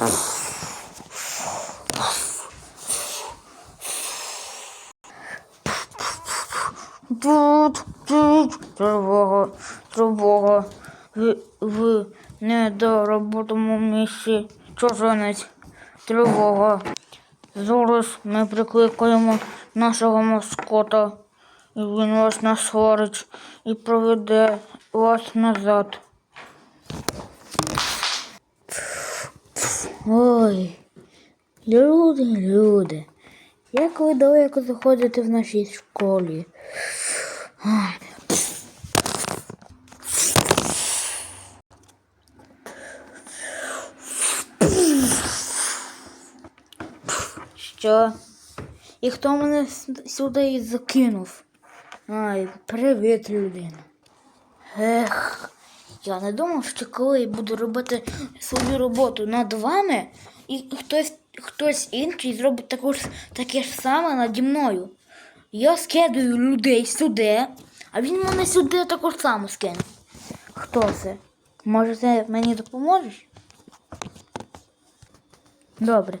Тут, тут, тривога, тривога. В, в недороботому місці чужинець. Тривога. Зараз ми прикликаємо нашого маскота, і він вас насварить і проведе вас назад. Ой, люди, люди, як ви далеко заходите в нашій школі? Що? І хто мене сюди закинув? Ай, привіт, людина. Ех, я не думав, що коли я буду робити свою роботу над вами, і хтось, хтось інший зробить таку ж, таке ж саме наді мною. Я скидаю людей сюди, а він мене сюди також само скине. Хто це? Може, ти мені допоможеш? Добре.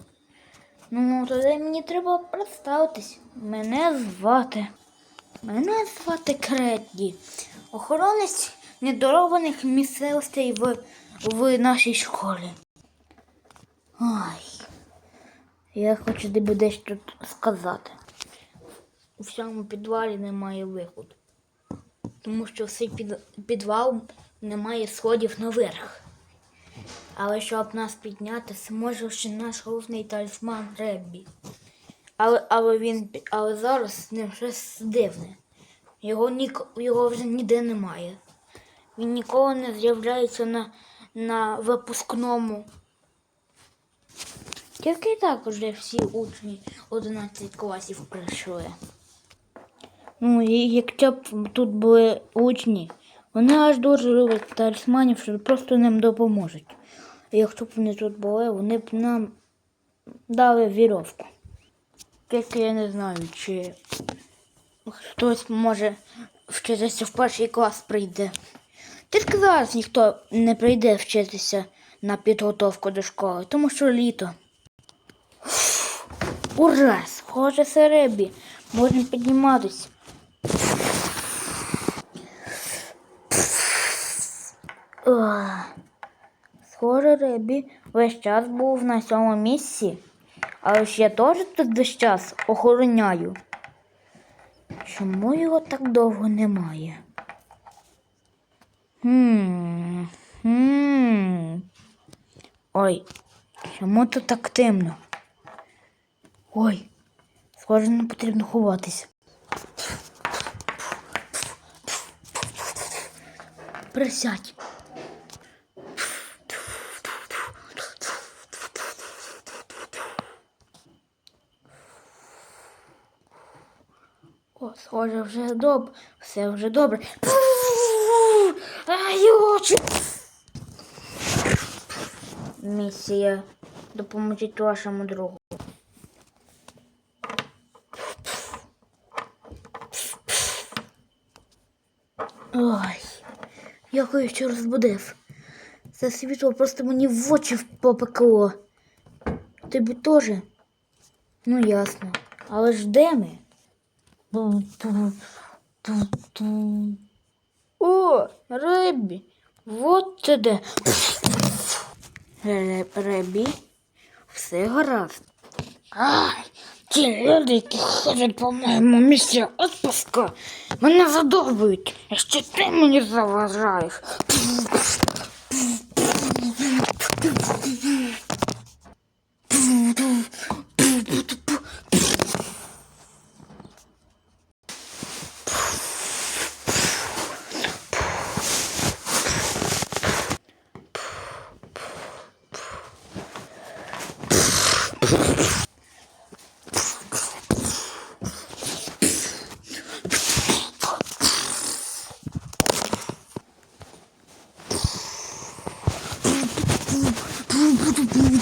Ну, тоді мені треба представитись. Мене звати. Мене звати Кретді. Охоронець недорованих місцевостей в, в нашій школі. Ой. Я хочу тобі дещо сказати. У всьому підвалі немає виходу. Тому що цей під, підвал немає сходів наверх. Але щоб нас підняти, зможе ще наш головний талісман Реббі. Але, але він але зараз з ним щось дивне. Його, нік, його вже ніде немає. Він ніколи не з'являється на, на випускному. Тільки так вже всі учні 11 класів прийшли. Ну, і якщо б тут були учні, вони аж дуже люблять талісманів, що просто ним допоможуть. Якщо б вони тут були, вони б нам дали вірьовку. Тільки я не знаю, чи хтось може вчитися в перший клас прийде. Тільки зараз ніхто не прийде вчитися на підготовку до школи, тому що літо. Ура! Схоже, серебі. Можемо підніматись. Схоже, Ребі весь час був на цьому місці, але ж я теж тут весь час охороняю. Чому його так довго немає? Хм. Хм. Ой, чому тут так темно? Ой, схоже, не потрібно ховатися. Присядь. О, схоже, вже добре. Все вже добре. Ай, очі. Місія. Допоможіть вашому другу. Ой, я ще розбудив. Це світло просто мені в очі попекло. Тобі теж? Ну, ясно. Але ж де ми? О, Ребі, вот ти де. Ре- Ребі, все гаразд. Ай, ті люди, які ходять по моєму місці отпуска, мене задовбують, а ще ти мені заважаєш.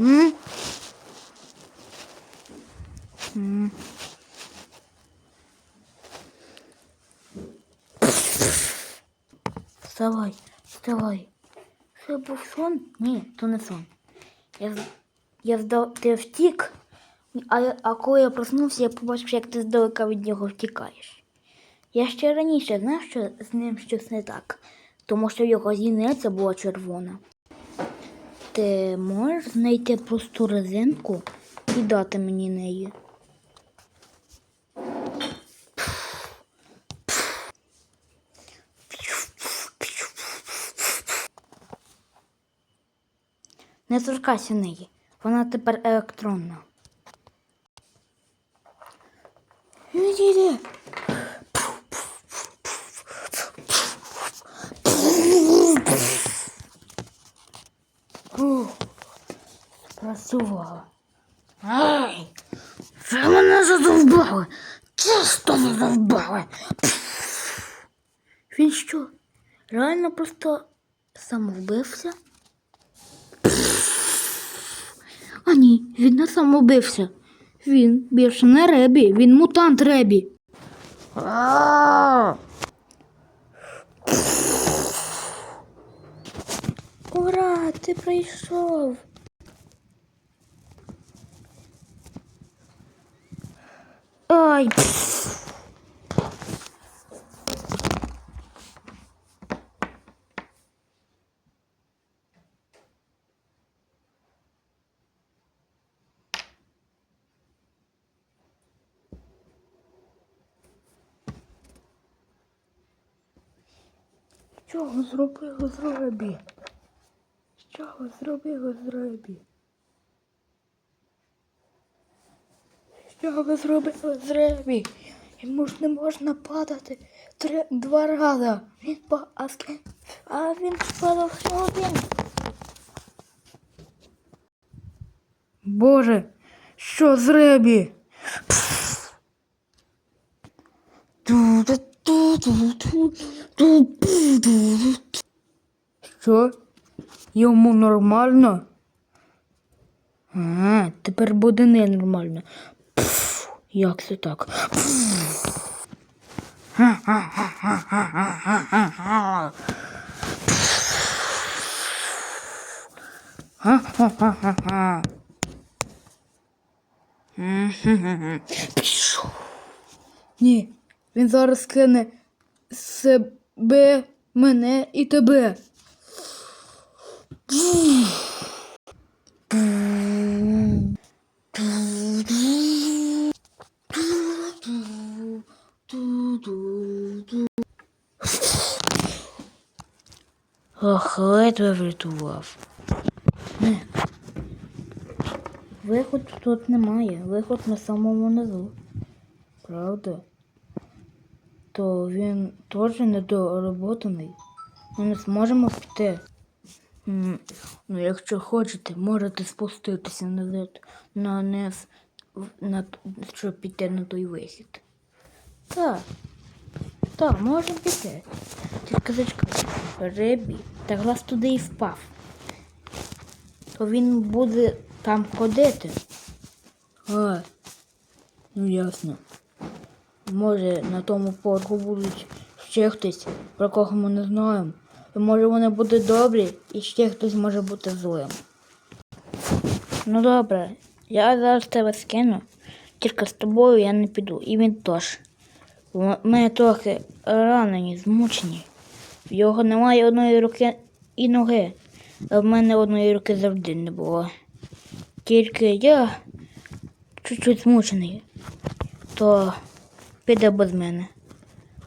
Мгм. М. Вставай, вставай. Це був сон? Ні, то не сон. Я, я здав, ти втік, а, а коли я проснувся, я побачив, як ти здалека від нього втікаєш. Я ще раніше знав, що з ним щось не так, тому що його зіниця була червона. Ти можеш знайти просту резинку і дати мені неї? Не торкайся неї. Вона тепер електронна. Відійди. Ух, Спрацювала. Ай! Ви мене задовбали! Чисто задовбали! Він що? Реально просто самовбився? А ні, він не самовбився. Він більше не Ребі, він мутант Ребі. Ура, ти прийшов. Ай. Що ви зробили з Ребі? Що ви зробили з Ребі? Що ви зробили з Ребі? Йому ж не можна падати три, два рази. Він па, а, а він падав ще один. Боже, що з Ребі? Що? Йому нормально? А, тепер буде ненормально. Пф, як це так? Ні, він зараз кине себе, мене і тебе. Ох, ледве врятував. Не. Виход тут немає, виход на самому низу. Правда? То він теж недороботаний. Ми не зможемо піти. Ну, якщо хочете, можете спуститися на, на низ, на, щоб піти на той вихід. Так. Так, можемо піти. Тільки зачекайте. Рибі так раз туди і впав. То він буде там ходити. А, ну ясно. Може на тому поверху будуть ще хтось, про кого ми не знаємо. І може вони будуть добрі, і ще хтось може бути злим. Ну добре, я зараз тебе скину. Тільки з тобою я не піду, і він теж. Ми трохи ранені, змучені. В його немає одної руки і ноги, а в мене одної руки завжди не було. Тільки я чуть-чуть змучений, то піде без мене.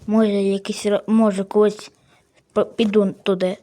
Може, якийсь може колись піду туди